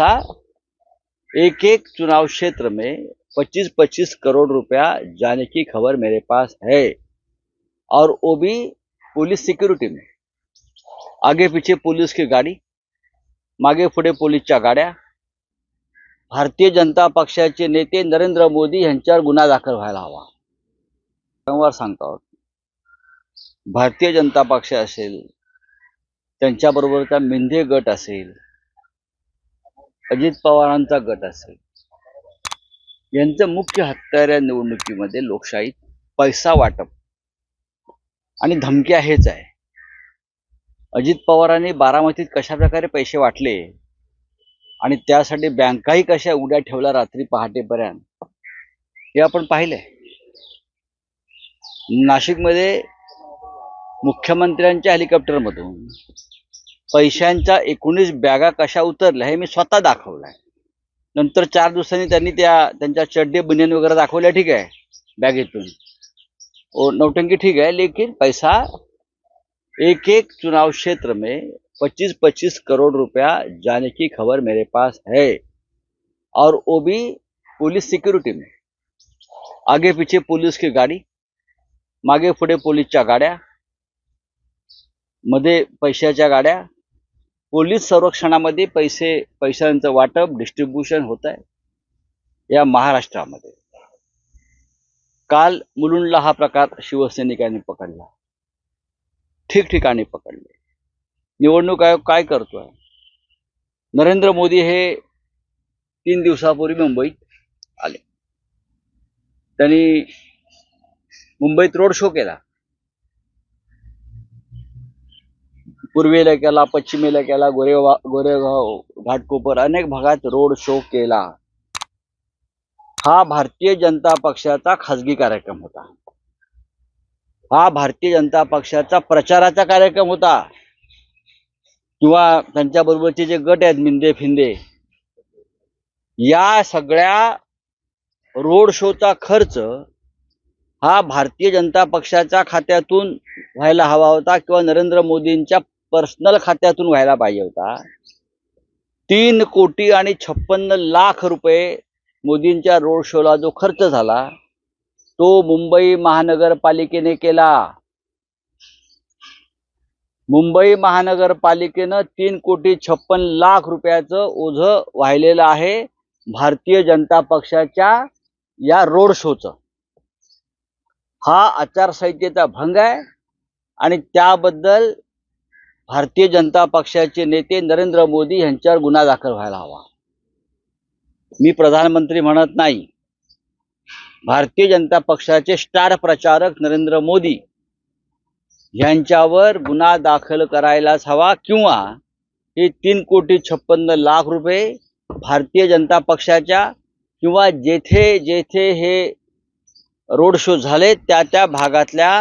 ऐसा एक एक चुनाव क्षेत्र में 25-25 करोड़ रुपया जाने की खबर मेरे पास है। और वो भी पुलिस सिक्युरिटी में। आगे पीछे पुलिस की गाडी मागे पुढे पोलीसच्या गाड्या। भारतीय जनता पक्षाचे नेते नरेंद्र मोदी यांच्यावर गुन्हा दाखल व्हायला हवा। वारंवार सांगतो भारतीय जनता पक्ष असेल त्यांच्याबरोबरचा मिंधे गट असेल अजित पवारांचा गट असेल. यांचं मुख्य हत्यार या निवडणुकीमध्ये लोकशाहीत पैसा वाटप. आणि धमक्या हेच आहे. अजित पवारांनी बारामतीत कशा प्रकारे पैसे वाटले? आणि त्यासाठी बँकाही कशा उड्या ठेवल्या रात्री पहाटेपर्यंत? हे आपण पाहिलंय. नाशिकमध्ये मुख्यमंत्र्यांच्या हेलिकॉप्टरमधून पैशांच्या एकोणीस बॅगा कशा उतरल्या हे मी स्वतः दाखवलंय नंतर चार दिवसांनी त्यांनी त्या, त्यांच्या चड्डे बनियन वगैरे दाखवल्या, ठीक आहे, बॅगेतून. नौटंकी ठीक है लेकिन पैसा एक एक चुनाव क्षेत्र में 25-25 करोड़ रुपया जाने की खबर मेरे पास है. और वो भी पुलिस सिक्युरिटी में. आगे पीछे पुलिस की गाडी, मागे पुढे पोलीसच्या गाड्या मध्ये पैशाच्या गाड्या पोलीस संरक्षणामध्ये पैसे पैशांचं वाटप डिस्ट्रीब्युशन होत आहे या महाराष्ट्रामध्ये. काल मुलुंडला हा प्रकार शिवसैनिकांनी पकडला. ठिकठिकाणी पकडले. निवडणूक आयोग काय करतोय? नरेंद्र मोदी हे तीन दिवसापूर्वी मुंबईत आले. त्यांनी मुंबईत रोड शो केला. पूर्वेला केला पश्चिमेला केला गोरेवा गोरेगाव घाटकोपर अनेक भागात रोड शो केला. हा भारतीय जनता पक्षाचा खासगी कार्यक्रम होता. हा भारतीय जनता पक्षाचा प्रचाराचा कार्यक्रम होता. किंवा त्यांच्या बरोबरचे जे गट आहेत मिंदे फिंदे या सगळ्या रोड शोचा खर्च हा भारतीय जनता पक्षाच्या खात्यातून व्हायला हवा होता किंवा नरेंद्र मोदींच्या पर्सनल खात्यातून व्हायला पाहिजे होता. तीन कोटी आणि छप्पन्न लाख रुपये मोदींच्या रोड शोला जो खर्च झाला तो मुंबई महानगरपालिकेने केला. मुंबई महानगरपालिकेनं तीन कोटी छप्पन लाख रुपयाचं ओझं वाहिलेलं आहे भारतीय जनता पक्षाच्या या रोड शोचं. हा आचारसंहितेचा भंग आहे आणि त्याबद्दल भारतीय जनता पक्षाचे नेते नरेंद्र मोदी यांच्यावर गुन्हा दाखल व्हायला हवा. मी प्रधानमंत्री म्हणत नाही. भारतीय जनता पक्षाचे स्टार प्रचारक नरेंद्र मोदी यांच्यावर गुन्हा दाखल करायलाच हवा किंवा हे तीन कोटी छप्पन्न लाख रुपये भारतीय जनता पक्षाच्या किंवा जेथे जेथे हे रोड शो झाले त्या त्या भागातल्या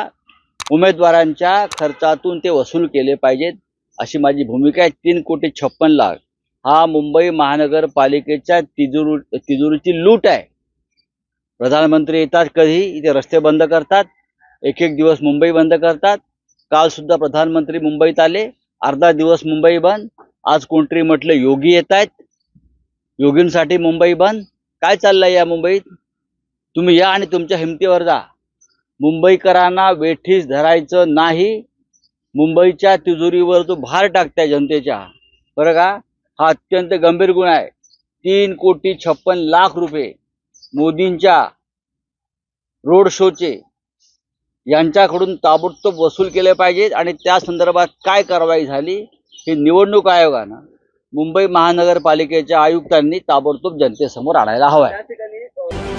उमेदवारांच्या खर्चातून ते वसूल केले पाहिजेत अशी माझी भूमिका आहे. तीन कोटी छप्पन लाख. हा मुंबई महानगरपालिकेच्या तिजोरी तिजोरीची लूट आहे. प्रधानमंत्री येतात कधी इथे रस्ते बंद करतात. एक एक दिवस मुंबई बंद करतात. काल सुद्धा प्रधानमंत्री मुंबईत आले. अर्धा दिवस मुंबई बंद. आज कोणतरी म्हटलं योगी येत आहेत. योगींसाठी मुंबई बंद. काय चाललंय या मुंबईत? तुम्ही या आणि तुमच्या हिमतीवर जा. मुंबईकरांना वेठीस धरायचं नाही. मुंबईच्या तिजोरीवर जो भार टाकताय जनतेच्या. बरं का? हा अत्यंत गंभीर गुन्हा आहे. तीन कोटी छप्पन लाख रुपये मोदींच्या रोड शोचे यांच्याकडून ताबडतोब वसूल केले पाहिजेत आणि त्या संदर्भात काय कारवाई झाली हे निवडणूक आयोगानं मुंबई महानगरपालिकेच्या आयुक्तांनी ताबडतोब जनतेसमोर आणायला हवं आहे